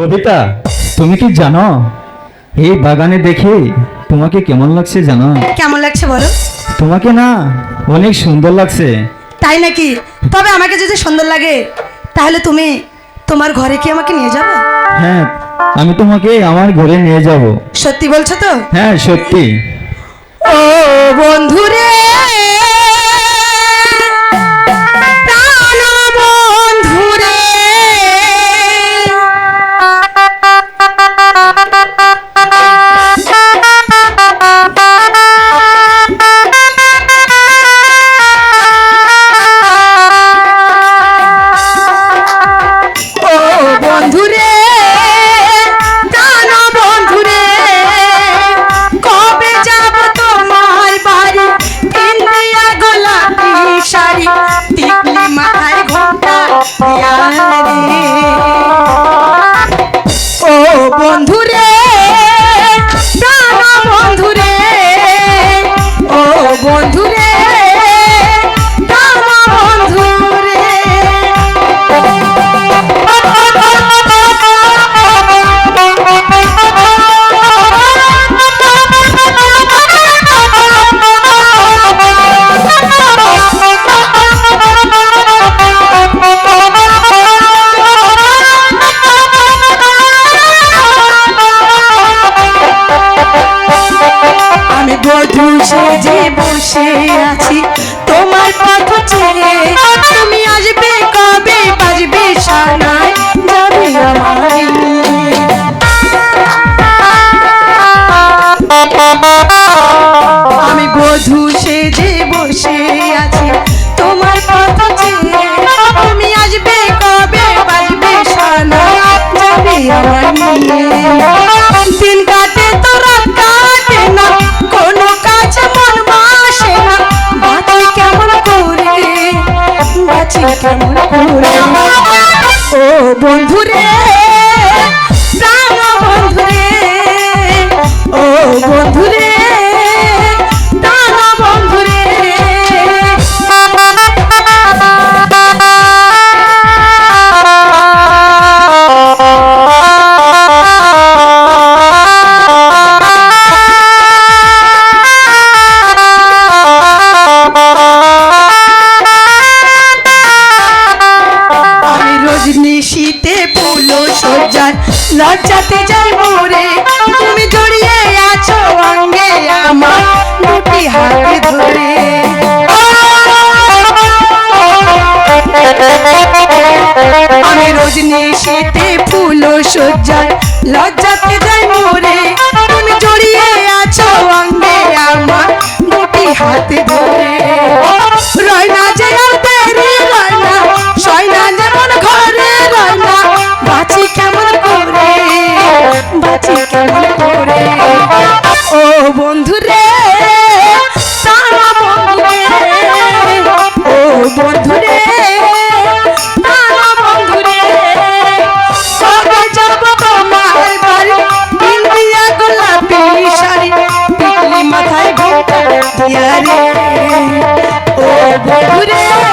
কবিতা তুমি কি জানো? এই বাগানে দেখে তোমাকে কেমন লাগছে জানো? কেমন লাগছে বলো? তোমাকে না অনেক সুন্দর লাগছে। তাই নাকি? তবে আমাকে যদি সুন্দর লাগে তাহলে তুমি তোমার ঘরে কি আমাকে নিয়ে যাবে? হ্যাঁ আমি তোমাকে আমার ঘরে নিয়ে যাব। সত্যি বলছো তো? হ্যাঁ সত্যি। ও বন্ধুরে! রে বধু সেজে বসে আছি, তোমার পথ চেয়ে তুমি আসবে কবে? বাজবে সানায়, যাবে আমায় আমি বধু সেজে বসে আছি, তোমার পথ চেয়ে তুমি আসবে কবে? বাজবে সানায়, যাবে নিয়ে। দিন বাঁচি কেমন করে ও বন্ধুরে লজ্জাতে যাই মোরে তুমি জড়িয়ে আছো অঙ্গে আমার দুটি হাতে ধরে। আমি রজনী শীতে ফুল সজ্জায় লজ্জাতে দুনিয়া রে। ও বন্ধু